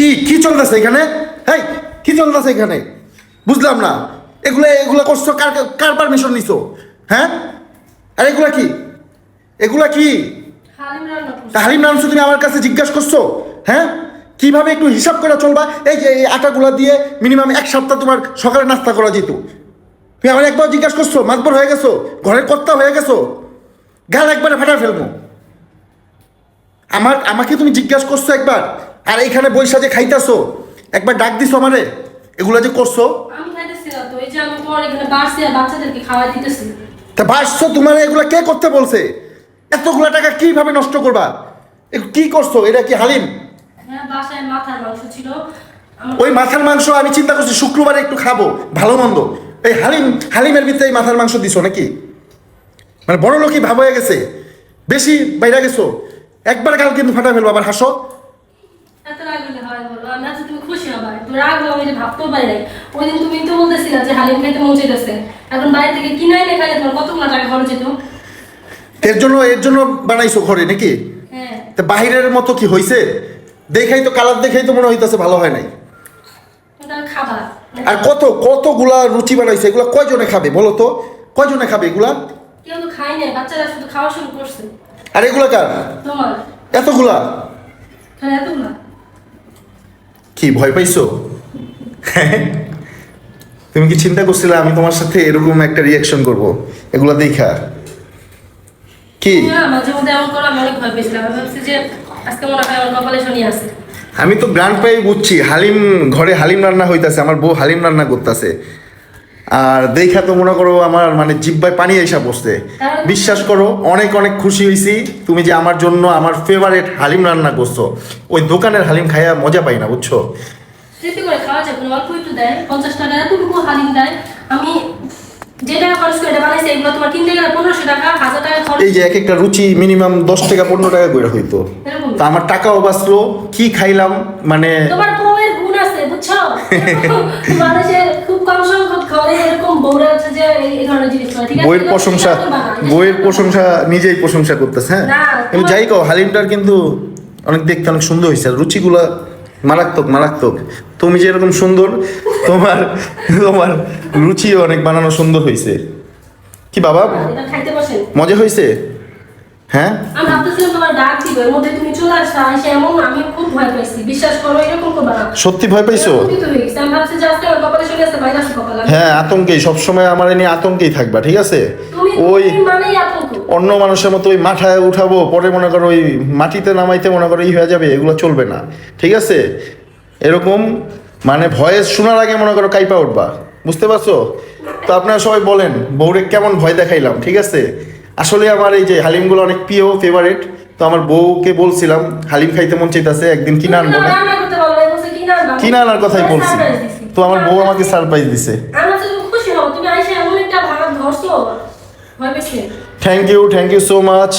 কি কি চলতেছে এখানে? হেই কি চলতেছে এখানে? বুঝলাম না। এগুলো এগুলো করছ কার কার পারমিশন নিছো? হ্যাঁ? আর এগুলা কি? এগুলা কি? হালিম হালিম নামছো তুমি আমার কাছে জিজ্ঞাসা করছ? হ্যাঁ? কীভাবে একটু হিসাব করে চলবা? এই যে এই আটাগুলা দিয়ে মিনিমাম এক সপ্তাহ তোমার সকালে নাস্তা করা যেত। তুমি আমার একবার জিজ্ঞাসা করছ মাতবর হয়ে গেছো? ঘরের কর্তা হয়ে গেছো? গাল একবারে ফাটা ফেলব। আমার আমাকে তুমি জিজ্ঞাসা করছ একবার? আর এইখানে বৈশা যে খাইতেছো একবার ডাক দিছো আমারে এগুলা যে করছ? তো বাসছো তোমার এগুলা কে করতে বলছে? এতগুলা টাকা কীভাবে নষ্ট করবা? কি করছ? এটা কি হালিম? হ্যাঁ ওই মাথার মাংস আমি চিন্তা করছি শুক্রবারে একটু খাব ভালো মন্দ। এই হালিম হালিমের ভিতরে এই মাথার মাংস দিছো নাকি? মানে বড় লোকই ভাব হয়ে গেছে। বেশি বাইরে গেছো। একবার গাল কিন্তু ফাটা ফেলব আবার হাসো। এত রাগ হয় বলো। আমি আজকে তুমি খুশি হবা তুমি রাগ আমি যে ভাবতেও পারি নাই। ওই দিন তুমি তো বলতেছিলা যে হালিম খাইতে মন চাইতেছে। এখন বাইরে থেকে কিনে এনে খাইলে তোমার কতগুলো টাকা খরচ যেত এর জন্য এর জন্য বানাইছো ঘরে নাকি? হ্যাঁ। তা বাহিরের মতো কি হইছে? দেখাই তো কালার দেখাই তো মনে হইতাছে ভালো হয় নাই। আর কত কতগুলা রুচি বানাইছে? এগুলা কয়জনে খাবে বলো তো? কয়জনে খাবে এগুলা? কেউ তো খাই নাই বাচ্চারা শুধু খাওয়া শুরু করছে। আর এগুলা কার? তোমার? এতগুলা? এতগুলো? কি ভয় পাইছো? তুমি কি চিন্তা করছিলে আমি তোমার সাথে এরকম একটা রিয়াকশন করব? এগুলা দেখা। কি? আমি তো গ্রান্ড পাই বুঝছি হালিম ঘরে হালিম রান্না হইতাছে আমার বউ হালিম রান্না করতেছে। আর দেখা তো মনে করো আমার মানে জিব্বায় পানি এসা বসতে বিশ্বাস করো অনেক অনেক খুশি হয়েছি তুমি যে আমার জন্য আমার ফেভারিট হালিম রান্না করছ। ওই দোকানের হালিম খাইয়া মজা পাই না বুঝছ? করে খাওয়া যায় অল্প একটু দেয়। পঞ্চাশ টাকা এতটুকু হালিম দেয়। আমি যে খরচ করে এটা এগুলো তোমার কিনতে গেলে পনেরোশো টাকা হাজার টাকা খরচ এই যে এক একটা রুচি মিনিমাম দশ টাকা পনেরো টাকা করে হইতো। তা আমার টাকাও বাঁচলো কি খাইলাম মানে তোমার বউয়ের গুণ আছে বুঝছ? মানুষের খুব কম সংখ্যক ঘরে বউরা আছে যে এই এই ধরনের জিনিস করে ঠিক আছে? বইয়ের প্রশংসা বইয়ের প্রশংসা নিজেই প্রশংসা করতেছে হ্যাঁ? কিন্তু যাই কো হালিমটার কিন্তু অনেক দেখতে অনেক সুন্দর হয়েছে আর রুচিগুলা মারাত্মক মারাত্মক। তুমি যেরকম সুন্দর তোমার তোমার রুচিও অনেক বানানো সুন্দর হয়েছে। কি বাবা? মজা হয়েছে? হ্যাঁ? আমি ভাবতেছিলাম তোমার ডাক দিব এর মধ্যে তুমি চলে আসছো এমন আমি খুব ভয় পাইছি। বিশ্বাস করো এরকম করবা না সত্যি ভয় পাইছো? হয়ে আমি ভাবছি যে আজকে কপালে আছে ভাইরাস কপালে। হ্যাঁ আতঙ্কেই সবসময় আমার এ নিয়ে আতঙ্কেই থাকবা ঠিক আছে? ওই অন্য মানুষের মতো ওই মাথায় উঠাবো পরে মনে করো ওই মাটিতে নামাইতে মনে করো এই হয়ে যাবে এগুলো চলবে না ঠিক আছে? এরকম মানে ভয়েস শোনার আগে মনে করো কাইপা উঠবা বুঝতে পারছ? তো আপনারা সবাই বলেন বউরে কেমন ভয় দেখাইলাম ঠিক আছে? আসলে আমার এই যে হালিমগুলো অনেক প্রিয় ফেভারেট তো আমার বউকে বলছিলাম হালিম খাইতে মন চাইতেছে একদিন কিনে আনব না? কিনা আনার কথাই বলছি। তো আমার বউ আমাকে সারপ্রাইজ দিছে। Thank you thank you so much